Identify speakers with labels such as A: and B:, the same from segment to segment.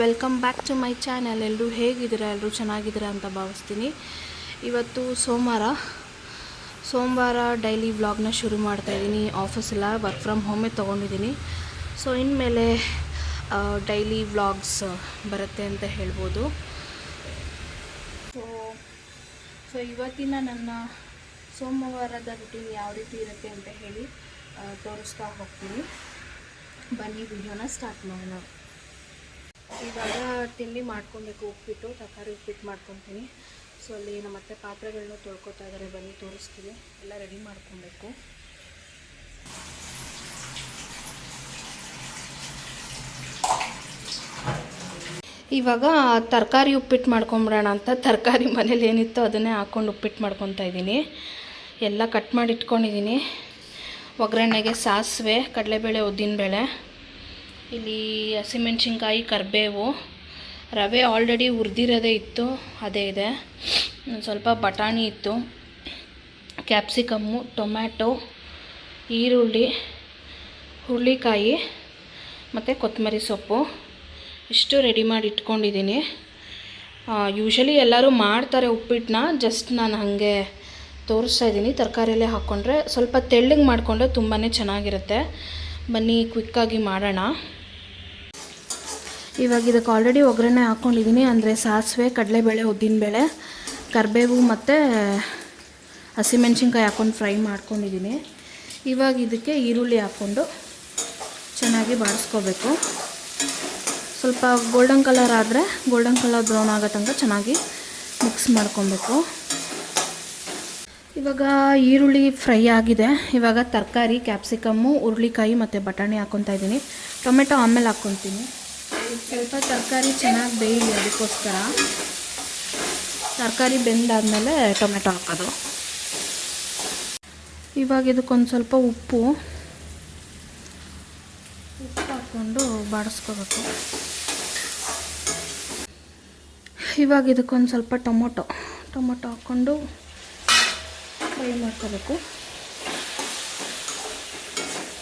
A: Welcome back to my channel. ಎಲ್ಲರೂ ಹೇಗಿದ್ದೀರಾ? ಎಲ್ಲರೂ ಚೆನ್ನಾಗಿದ್ದೀರಾ ಅಂತ ಭಾವಿಸ್ತೀನಿ. ಇವತ್ತು ಸೋಮವಾರ. ಸೋಮವಾರ ಡೈಲಿ ವ್ಲಾಗ್ನ ಶುರು ಮಾಡ್ತಾಯಿದ್ದೀನಿ ಆಫೀಸೆಲ್ಲ ವರ್ಕ್ ಫ್ರಮ್ ಹೋಮೇ ತೊಗೊಂಡಿದ್ದೀನಿ. ಸೊ, ಇನ್ಮೇಲೆ ಡೈಲಿ ವ್ಲಾಗ್ಸ್ ಬರುತ್ತೆ ಅಂತ ಹೇಳ್ಬೋದು. ಸೊ ಸೊ, ಇವತ್ತಿನ ನನ್ನ ಸೋಮವಾರದ ರುಟೀನ್ ಯಾವ ರೀತಿ ಇರುತ್ತೆ ಅಂತ ಹೇಳಿ ತೋರಿಸ್ತಾ ಹೋಗ್ತೀನಿ. ಬನ್ನಿ, ವಿಡಿಯೋನ ಸ್ಟಾರ್ಟ್ ಮಾಡೋಣ. ಇವಾಗ ತಿಂಡಿ ಮಾಡ್ಕೊಬೇಕು, ಉಪ್ಪಿಟ್ಟು, ತರಕಾರಿ ಉಪ್ಪಿಟ್ಟು ಮಾಡ್ಕೊತೀನಿ. ಸೊ ಅಲ್ಲಿ ನಮ್ಮ ಅತ್ತೆ ಪಾತ್ರೆಗಳನ್ನ ತೊಳ್ಕೊತಾ ಇದ್ದಾರೆ ಬನ್ನಿ ತೋರಿಸ್ತೀನಿ. ಎಲ್ಲ ರೆಡಿ ಮಾಡ್ಕೊಬೇಕು. ಇವಾಗ ತರಕಾರಿ ಉಪ್ಪಿಟ್ಟು ಮಾಡ್ಕೊಂಬಿಡೋಣ ಅಂತ ತರಕಾರಿ ಮನೇಲಿ ಏನಿತ್ತು ಅದನ್ನೇ ಹಾಕ್ಕೊಂಡು ಉಪ್ಪಿಟ್ಟು ಮಾಡ್ಕೊತಾ ಇದ್ದೀನಿ. ಎಲ್ಲ ಕಟ್ ಮಾಡಿ ಇಟ್ಕೊಂಡಿದ್ದೀನಿ ಒಗ್ಗರಣೆಗೆ ಸಾಸಿವೆ, ಕಡಲೆಬೇಳೆ, ಉದ್ದಿನಬೇಳೆ. ಇಲ್ಲಿ ಹಸಿಮೆಣ್ಸಿನ್ಕಾಯಿ, ಕರಿಬೇವು, ರವೆ ಆಲ್ರೆಡಿ ಹುರಿದಿರೋದೇ ಇತ್ತು, ಅದೇ ಇದೆ. ಸ್ವಲ್ಪ ಬಟಾಣಿ ಇತ್ತು, ಕ್ಯಾಪ್ಸಿಕಮ್ಮು, ಟೊಮ್ಯಾಟೊ, ಈರುಳ್ಳಿ, ಹುರುಳಿಕಾಯಿ ಮತ್ತು ಕೊತ್ತಂಬರಿ ಸೊಪ್ಪು. ಇಷ್ಟು ರೆಡಿ ಮಾಡಿ ಇಟ್ಕೊಂಡಿದ್ದೀನಿ. ಯೂಶಲಿ ಎಲ್ಲರೂ ಮಾಡ್ತಾರೆ ಉಪ್ಪಿಟ್ಟನ್ನ ಜಸ್ಟ್ ನಾನು ಹಾಗೆ ತೋರಿಸ್ತಾ ಇದ್ದೀನಿ. ತರಕಾರಿಯಲ್ಲೇ ಹಾಕ್ಕೊಂಡ್ರೆ ಸ್ವಲ್ಪ ತೆಳ್ಳಗೆ ಮಾಡಿಕೊಂಡ್ರೆ ತುಂಬಾ ಚೆನ್ನಾಗಿರುತ್ತೆ. ಬನ್ನಿ ಕ್ವಿಕ್ಕಾಗಿ ಮಾಡೋಣ. ಇವಾಗ ಇದಕ್ಕೆ ಆಲ್ರೆಡಿ ಒಗ್ಗರಣೆ ಹಾಕ್ಕೊಂಡಿದ್ದೀನಿ ಅಂದರೆ ಸಾಸಿವೆ, ಕಡಲೆಬೇಳೆ, ಉದ್ದಿನಬೇಳೆ, ಕರಿಬೇವು ಮತ್ತು ಹಸಿಮೆಣ್ಸಿನ್ಕಾಯಿ ಹಾಕ್ಕೊಂಡು ಫ್ರೈ ಮಾಡ್ಕೊಂಡಿದ್ದೀನಿ ಇವಾಗ ಇದಕ್ಕೆ ಈರುಳ್ಳಿ ಹಾಕ್ಕೊಂಡು ಚೆನ್ನಾಗಿ ಬಾಡಿಸ್ಕೋಬೇಕು. ಸ್ವಲ್ಪ ಗೋಲ್ಡನ್ ಕಲರ್ ಆದರೆ ಗೋಲ್ಡನ್ ಕಲರ್ ಬ್ರೌನ್ ಆಗೋ ತನಕ ಚೆನ್ನಾಗಿ ಮಿಕ್ಸ್ ಮಾಡ್ಕೊಬೇಕು. ಇವಾಗ ಈರುಳ್ಳಿ ಫ್ರೈ ಆಗಿದೆ. ಇವಾಗ ತರಕಾರಿ, ಕ್ಯಾಪ್ಸಿಕಮ್ಮು, ಹುರುಳಿಕಾಯಿ ಮತ್ತು ಬಟಾಣಿ ಹಾಕ್ಕೊತಾ ಇದ್ದೀನಿ ಟೊಮೆಟೊ ಆಮೇಲೆ ಹಾಕ್ಕೊತೀನಿ. ಸ್ವಲ್ಪ ತರಕಾರಿ ಚೆನ್ನಾಗಿ ಬೇಯಲಿ ಅದಕ್ಕೋಸ್ಕರ ತರಕಾರಿ ಬೆಂದಾದಮೇಲೆ ಟೊಮೆಟೊ ಹಾಕೋದು. ಇವಾಗ ಇದಕ್ಕೊಂದು ಸ್ವಲ್ಪ ಉಪ್ಪು. ಉಪ್ಪು ಹಾಕ್ಕೊಂಡು ಬಾಡಿಸ್ಕೋಬೇಕು. ಇವಾಗ ಇದಕ್ಕೊಂದು ಸ್ವಲ್ಪ ಟೊಮೊಟೊ. ಟೊಮೊಟೊ ಹಾಕ್ಕೊಂಡು ಫ್ರೈ ಮಾಡ್ಕೋಬೇಕು.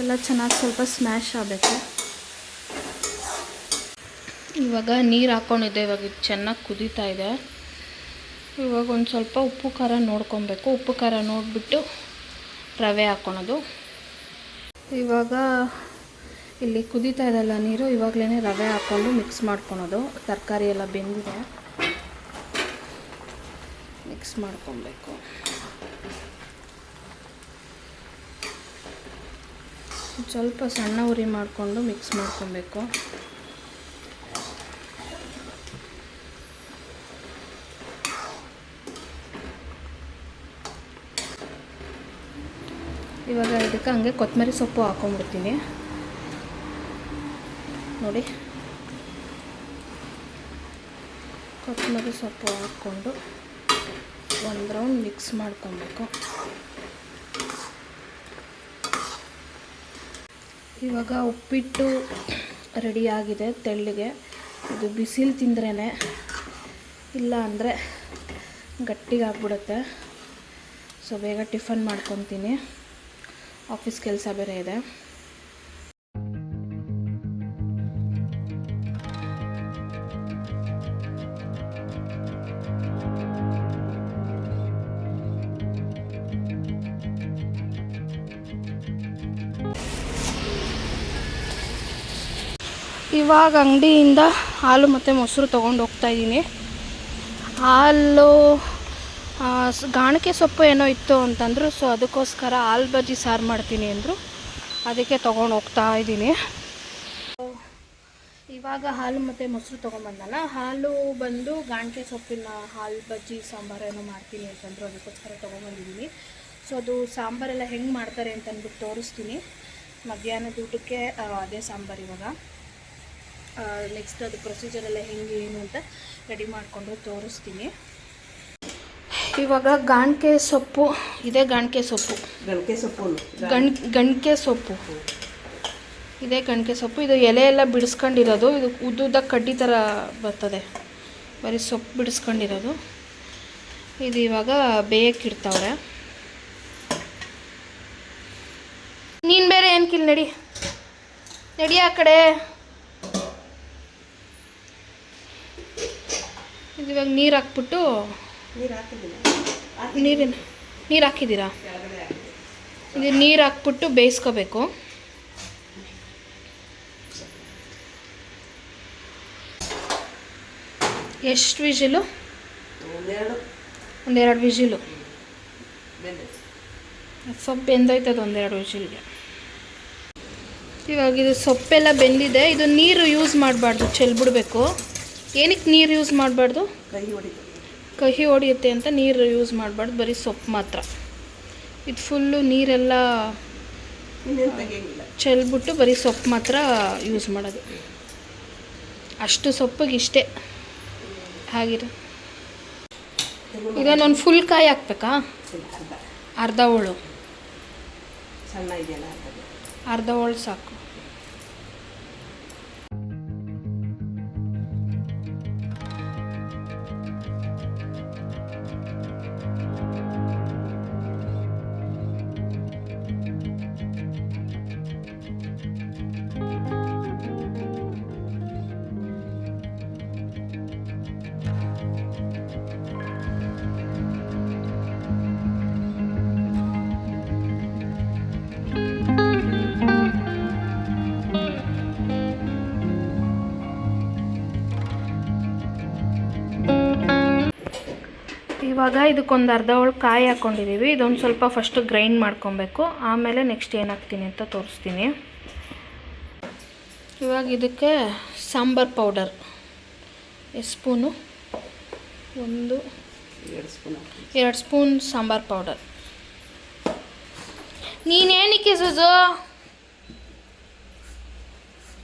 A: ಎಲ್ಲ ಚೆನ್ನಾಗಿ ಸ್ವಲ್ಪ ಸ್ಮ್ಯಾಶ್ ಆಗಬೇಕು. ಇವಾಗ ನೀರು ಹಾಕ್ಕೊಂಡಿದ್ದೆ ಇವಾಗ ಇದು ಚೆನ್ನಾಗಿ ಕುದೀತಾ ಇದೆ. ಇವಾಗ ಒಂದು ಸ್ವಲ್ಪ ಉಪ್ಪು, ಖಾರ ನೋಡ್ಕೊಬೇಕು. ಉಪ್ಪು, ಖಾರ ನೋಡಿಬಿಟ್ಟು ರವೆ ಹಾಕ್ಕೊಳೋದು ಇವಾಗ ಇಲ್ಲಿ ಕುದೀತಾ ಇದೆಲ್ಲ ನೀರು ಇವಾಗಲೇ ರವೆ ಹಾಕ್ಕೊಂಡು ಮಿಕ್ಸ್ ಮಾಡ್ಕೊಳೋದು. ತರಕಾರಿ ಎಲ್ಲ ಬೆಂದಿದೆ. ಮಿಕ್ಸ್ ಮಾಡ್ಕೊಬೇಕು. ಸ್ವಲ್ಪ ಸಣ್ಣ ಉರಿ ಮಾಡಿಕೊಂಡು ಮಿಕ್ಸ್ ಮಾಡ್ಕೊಬೇಕು. ಇವಾಗ ಇದಕ್ಕೆ ಹಂಗೆ ಕೊತ್ತಂಬರಿ ಸೊಪ್ಪು ಹಾಕೊಂಡ್ಬಿಡ್ತೀನಿ. ನೋಡಿ. ಕೊತ್ತಂಬರಿ ಸೊಪ್ಪು ಹಾಕ್ಕೊಂಡು ಒಂದು ರೌಂಡ್ ಮಿಕ್ಸ್ ಮಾಡ್ಕೊಬೇಕು. ಇವಾಗ ಉಪ್ಪಿಟ್ಟು ರೆಡಿ ಆಗಿದೆ ತೆಳ್ಳಗೆ. ಇದು ಬಿಸಿಲು ತಿಂದ್ರೇ ಇಲ್ಲ ಅಂದರೆ ಗಟ್ಟಿಗಾಗ್ಬಿಡುತ್ತೆ. ಸೊ ಬೇಗ ಟಿಫನ್ ಮಾಡ್ಕೊತೀನಿ. ಆಫೀಸ್ ಕೆಲಸ ಬೇರೆ ಇದೆ. ಇವಾಗ ಅಂಗಡಿಯಿಂದ ಹಾಲು ಮತ್ತು ಮೊಸರು ತೊಗೊಂಡು ಹೋಗ್ತಾ ಇದ್ದೀನಿ. ಹಾಲು ಗಾಣಕ್ಕೆ ಸೊಪ್ಪು ಏನೋ ಇತ್ತು ಅಂತಂದರು, ಸೊ ಅದಕ್ಕೋಸ್ಕರ ಹಾಲು ಬಜ್ಜಿ ಸಾರು ಮಾಡ್ತೀನಿ ಅಂದರು. ಅದಕ್ಕೆ ತೊಗೊಂಡು ಹೋಗ್ತಾ ಇದ್ದೀನಿ. ಇವಾಗ ಹಾಲು ಮತ್ತು ಮೊಸರು ತೊಗೊಂಬಂದಲ್ಲ ಹಾಲು ಬಂದು ಗಾಣಿಕೆ ಸೊಪ್ಪಿನ ಹಾಲು ಬಜ್ಜಿ ಸಾಂಬಾರು ಏನೋ ಮಾಡ್ತೀನಿ ಅಂತಂದರು, ಅದಕ್ಕೋಸ್ಕರ ತೊಗೊಂಬಂದಿದ್ದೀನಿ. ಸೊ ಅದು ಸಾಂಬಾರೆಲ್ಲ ಹೆಂಗೆ ಮಾಡ್ತಾರೆ ಅಂತ ಅಂದ್ಬಿಟ್ಟು ತೋರಿಸ್ತೀನಿ. ಮಧ್ಯಾಹ್ನದ ಊಟಕ್ಕೆ ಅದೇ ಸಾಂಬಾರು ಇವಾಗ. ನೆಕ್ಸ್ಟ್ ಅದು ಪ್ರೊಸೀಜರ್ ಎಲ್ಲ ಹೆಂಗೆ, ಏನು ಅಂತ ರೆಡಿ ಮಾಡಿಕೊಂಡು ತೋರಿಸ್ತೀನಿ. ಇವಾಗ ಗಾಣಿಕೆ ಸೊಪ್ಪು ಇದೇ ಗಾಣಿಕೆ ಸೊಪ್ಪು.
B: ಗಣಕೆ ಸೊಪ್ಪು
A: ಗಣ್ ಗಣಕೆ ಸೊಪ್ಪು. ಇದೇ ಗಣಿಕೆ ಸೊಪ್ಪು. ಇದು ಎಲೆ ಎಲ್ಲ ಬಿಡಿಸ್ಕೊಂಡಿರೋದು. ಇದು ಉದ್ದುದ್ದ ಕಡ್ಡಿ ಥರ ಬರ್ತದೆ. ಬರೀ ಸೊಪ್ಪು ಬಿಡಿಸ್ಕೊಂಡಿರೋದು. ಇದು ಇವಾಗ ಬೇಯಕ್ಕಿಡ್ತಾವ್ರೆ ನೀನು ಬೇರೆ ಏನು ಕಿಲ್ ನಡಿ? ನಡಿ ಆ ಕಡೆ. ಇದು ಇವಾಗ ನೀರು ಹಾಕ್ಬಿಟ್ಟು
B: ನೀರು ಹಾಕಿದ್ದೀನಿ
A: ನೀರಿನ ನೀರು ಹಾಕಿದ್ದೀರಾ? ಇದು ನೀರು ಹಾಕ್ಬಿಟ್ಟು ಬೇಯಿಸ್ಕೋಬೇಕು. ಎಷ್ಟು ವಿಜಿಲು?
B: ಒಂದೆರಡು.
A: ವಿಜಿಲು. ಸೊಪ್ಪು ಬೆಂದೋಯ್ತದೆ ಒಂದೆರಡು ವಿಜಿಲ್ಗೆ. ಇವಾಗ ಇದು ಸೊಪ್ಪೆಲ್ಲ ಬೆಂದಿದೆ. ಇದು ನೀರು ಯೂಸ್ ಮಾಡಬಾರ್ದು ಚೆಲ್ಬಿಡ್ಬೇಕು. ಏನಕ್ಕೆ ನೀರು ಯೂಸ್ ಮಾಡಬಾರ್ದು?
B: ಕೈ
A: ಕಹಿ ಹೊಡೆಯುತ್ತೆ ಅಂತ ನೀರು ಯೂಸ್ ಮಾಡಬಾರ್ದು ಬರೀ ಸೊಪ್ಪು ಮಾತ್ರ. ಇದು ಫುಲ್ಲು ನೀರೆಲ್ಲ ಚೆಲ್ಬಿಟ್ಟು ಬರೀ ಸೊಪ್ಪು ಮಾತ್ರ ಯೂಸ್ ಮಾಡೋದು. ಅಷ್ಟು ಸೊಪ್ಪಿಗೆ ಇಷ್ಟೇ. ಹಾಗಿರ. ಇದನ್ನೊಂದು ಫುಲ್ ಕಾಯಿ ಹಾಕ್ಬೇಕಾ?
B: ಅರ್ಧ.
A: ಹೋಳು. ಅರ್ಧ ಹೋಳು ಸಾಕು. ಇವಾಗ ಇದಕ್ಕೊಂದು ಅರ್ಧ ಹೋಳು ಕಾಯಿ ಹಾಕ್ಕೊಂಡಿದ್ದೀವಿ ಇದೊಂದು ಸ್ವಲ್ಪ ಫಸ್ಟು ಗ್ರೈಂಡ್ ಮಾಡ್ಕೊಬೇಕು. ಆಮೇಲೆ ನೆಕ್ಸ್ಟ್ ಏನು ಹಾಕ್ತೀನಿ ಅಂತ ತೋರಿಸ್ತೀನಿ. ಇವಾಗ ಇದಕ್ಕೆ ಸಾಂಬಾರ್ ಪೌಡರ್ ಸ್ಪೂನು? ಒಂದು
B: ಎರಡು ಸ್ಪೂನ್
A: ಎರಡು ಸ್ಪೂನ್ ಸಾಂಬಾರ್ ಪೌಡರ್ ನೀನೇನಕ್ಕೆ ಸುಜು?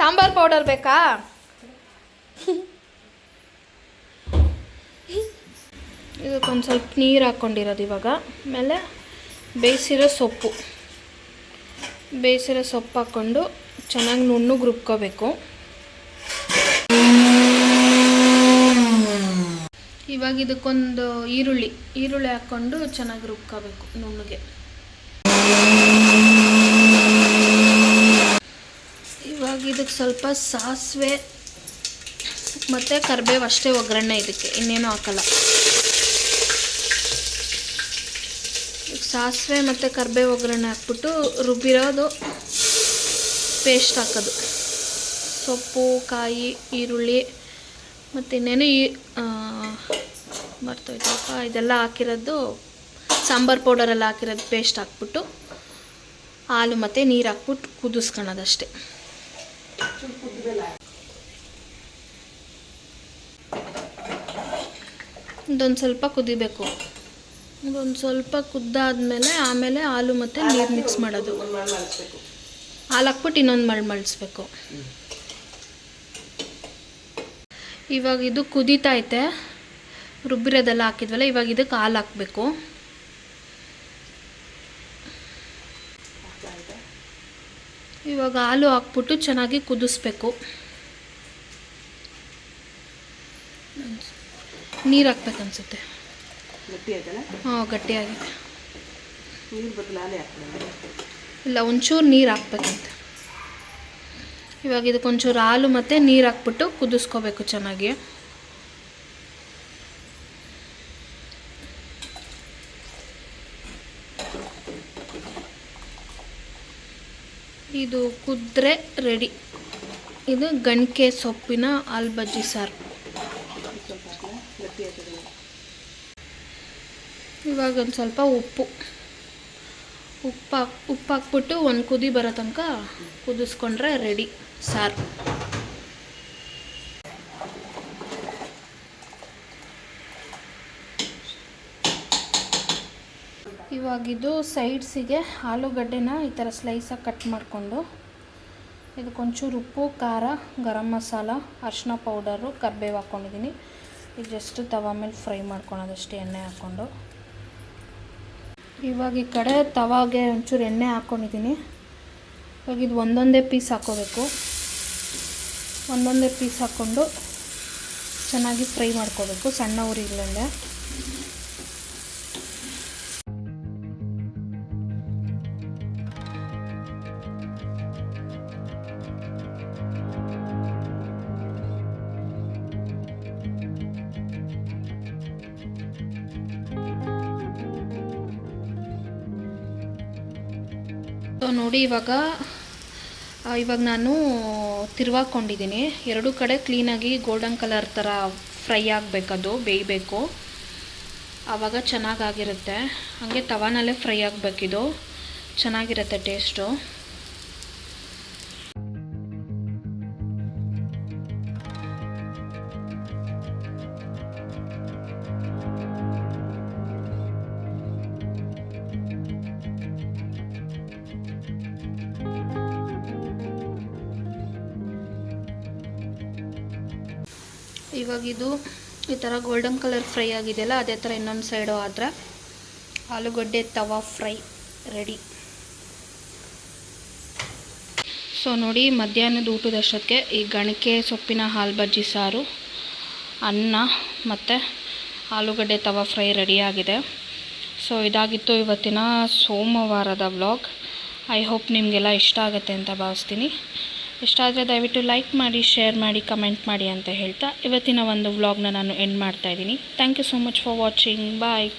A: ಸಾಂಬಾರ್ ಪೌಡರ್ ಬೇಕಾ? ಇದಕ್ಕೊಂದು ಸ್ವಲ್ಪ ನೀರು ಹಾಕ್ಕೊಂಡಿರೋದು ಇವಾಗ. ಆಮೇಲೆ ಬೇಯಿಸಿರೋ ಸೊಪ್ಪು. ಬೇಯಿಸಿರೋ ಸೊಪ್ಪು ಹಾಕ್ಕೊಂಡು ಚೆನ್ನಾಗಿ ನುಣ್ಣಗೆ ರುಬ್ಕೋಬೇಕು ಇವಾಗ ಇದಕ್ಕೊಂದು ಈರುಳ್ಳಿ. ಈರುಳ್ಳಿ ಹಾಕ್ಕೊಂಡು ಚೆನ್ನಾಗಿ ರುಬ್ಕೋಬೇಕು ನುಣ್ಣಗೆ. ಇವಾಗ ಇದಕ್ಕೆ ಸ್ವಲ್ಪ ಸಾಸಿವೆ, ಮತ್ತು ಕರಿಬೇವು ಅಷ್ಟೇ ಒಗ್ಗರಣೆ ಇದಕ್ಕೆ. ಇನ್ನೇನು ಹಾಕಲ್ಲ. ಸಾಸಿವೆ ಮತ್ತು ಕರಿಬೇವು ಒಗ್ಗರಣೆ ಹಾಕ್ಬಿಟ್ಟು ರುಬ್ಬಿರೋದು ಪೇಸ್ಟ್ ಹಾಕೋದು. ಸೊಪ್ಪು, ಕಾಯಿ, ಈರುಳ್ಳಿ ಮತ್ತು ಇನ್ನೇನು ಈ ಮರ್ತೋಯ್ತಪ್ಪ ಇದೆಲ್ಲ ಹಾಕಿರೋದು ಸಾಂಬಾರು ಪೌಡರೆಲ್ಲ ಹಾಕಿರೋದು ಪೇಸ್ಟ್ ಹಾಕ್ಬಿಟ್ಟು ಹಾಲು ಮತ್ತು ನೀರು ಹಾಕ್ಬಿಟ್ಟು ಕುದಿಸ್ಕೊಳೋದಷ್ಟೇ ಇದೊಂದು ಸ್ವಲ್ಪ ಕುದಿಬೇಕು. ಇದೊಂದು ಸ್ವಲ್ಪ ಕುದ್ದಾದ್ಮೇಲೆ ಆಮೇಲೆ ಹಾಲು ಮತ್ತು ನೀರು ಮಿಕ್ಸ್ ಮಾಡೋದು. ಹಾಲು ಹಾಕ್ಬಿಟ್ಟು ಇನ್ನೊಂದು ಮಳ್ ಮಳಿಸ್ಬೇಕು. ಇವಾಗ ಇದು ಕುದೀತೈತೆ ರುಬ್ಬಿರೋದೆಲ್ಲ ಹಾಕಿದ್ವಲ್ಲ, ಇವಾಗ ಇದಕ್ಕೆ ಹಾಲು ಹಾಕಬೇಕು. ಇವಾಗ ಹಾಲು ಹಾಕ್ಬಿಟ್ಟು ಚೆನ್ನಾಗಿ ಕುದಿಸ್ಬೇಕು. ನೀರು ಹಾಕ್ಬೇಕನ್ಸುತ್ತೆ.
B: ಗಟ್ಟಿ ಆಯ್ತಲ್ಲ
A: ಹಾಂ ಗಟ್ಟಿಯಾಗಿದೆ.
B: ನೀರು ಬದಲು ಹಾಲೇ ಹಾಕ್ಬಿಡೋಣ.
A: ಇಲ್ಲ ಒಂಚೂರು ನೀರು ಹಾಕ್ಬೇಕಂತೆ. ಇವಾಗ ಇದಕ್ಕೊಂಚೂರು ಹಾಲು ಮತ್ತು ನೀರು ಹಾಕ್ಬಿಟ್ಟು ಕುದಿಸ್ಕೋಬೇಕು ಚೆನ್ನಾಗಿ. ಇದು ಕುದ್ರೆ ರೆಡಿ. ಇದು ಗಣಿಕೆ ಸೊಪ್ಪಿನ ಹಾಲು ಬಜ್ಜಿ ಸಾರು
B: ಸ್ವಲ್ಪ ಹಾಕಲ ಗಟ್ಟಿ ಆಯ್ತದೆ
A: ಇವಾಗ ಒಂದು ಸ್ವಲ್ಪ ಉಪ್ಪು. ಉಪ್ಪು ಉಪ್ಪು ಹಾಕ್ಬಿಟ್ಟು ಒಂದು ಕುದಿ ಬರೋ ತನಕ ಕುದಿಸ್ಕೊಂಡ್ರೆ ರೆಡಿ ಸಾರು. ಇವಾಗಿದು ಸೈಡ್ಸಿಗೆ ಆಲೂಗಡ್ಡೆನ ಈ ಥರ ಸ್ಲೈಸಾಗಿ ಕಟ್ ಮಾಡಿಕೊಂಡು ಇದಕ್ಕೊಂಚೂರು ಉಪ್ಪು, ಖಾರ, ಗರಂ ಮಸಾಲ, ಅರಿಶಿನ ಪೌಡರು ಕರ್ಬೇವು ಹಾಕ್ಕೊಂಡಿದ್ದೀನಿ ಇದು ಜಸ್ಟ್ ತವ ಮೇಲೆ ಫ್ರೈ ಮಾಡ್ಕೊಳೋದಷ್ಟೇ ಎಣ್ಣೆ ಹಾಕ್ಕೊಂಡು ಇವಾಗ ಈ ಕಡೆ ತವಾಗೆ ಒಂಚೂರು ಎಣ್ಣೆ ಹಾಕ್ಕೊಂಡಿದ್ದೀನಿ ಇವಾಗ ಇದು ಒಂದೊಂದೇ ಪೀಸ್ ಹಾಕ್ಕೋಬೇಕು ಒಂದೊಂದೇ ಪೀಸ್ ಹಾಕ್ಕೊಂಡು ಚೆನ್ನಾಗಿ ಫ್ರೈ ಮಾಡ್ಕೋಬೇಕು. ಸಣ್ಣ ಉರಿಗಳಲ್ಲೇ ನೋಡಿ ಇವಾಗ ಇವಾಗ ನಾನು ತಿರುವಾಕೊಂಡಿದ್ದೀನಿ. ಎರಡೂ ಕಡೆ ಕ್ಲೀನಾಗಿ ಗೋಲ್ಡನ್ ಕಲರ್ ಥರ ಫ್ರೈ ಆಗಬೇಕದು, ಬೇಯಬೇಕು. ಆವಾಗ ಚೆನ್ನಾಗಾಗಿರುತ್ತೆ. ಹಾಗೆ ತವಾನಲ್ಲೇ ಫ್ರೈ ಆಗಬೇಕಿದು. ಚೆನ್ನಾಗಿರುತ್ತೆ ಟೇಸ್ಟು ಇವಾಗ ಇದು ಈ ಥರ ಗೋಲ್ಡನ್ ಕಲರ್ ಫ್ರೈ ಆಗಿದೆಯಲ್ಲ, ಅದೇ ಥರ ಇನ್ನೊಂದು ಸೈಡು ಆದರೆ ಆಲೂಗಡ್ಡೆ ತವಾ ಫ್ರೈ ರೆಡಿ ಸೊ ನೋಡಿ ಮಧ್ಯಾಹ್ನದ ಊಟದಷ್ಟಕ್ಕೆ ಈ ಗಣಕೆ ಸೊಪ್ಪಿನ ಹಾಲು ಬಜ್ಜಿ ಸಾರು, ಅನ್ನ ಮತ್ತು ಆಲೂಗಡ್ಡೆ ತವಾ ಫ್ರೈ ರೆಡಿಯಾಗಿದೆ ಸೊ ಇದಾಗಿತ್ತು ಇವತ್ತಿನ ಸೋಮವಾರದ ವ್ಲಾಗ್ ಐ ಹೋಪ್ ನಿಮಗೆಲ್ಲ ಇಷ್ಟ ಆಗುತ್ತೆ ಅಂತ ಭಾವಿಸ್ತೀನಿ. ಇಷ್ಟ ಆದರೆ ದಯವಿಟ್ಟು ಲೈಕ್ ಮಾಡಿ, ಶೇರ್ ಮಾಡಿ, ಕಮೆಂಟ್ ಮಾಡಿ ಅಂತ ಹೇಳ್ತಾ ಇವತ್ತಿನ ಒಂದು ವ್ಲಾಗ್ನ ನಾನು ಎಂಡ್ ಮಾಡ್ತಾ ಇದ್ದೀನಿ. Thank you so much for watching. Bye.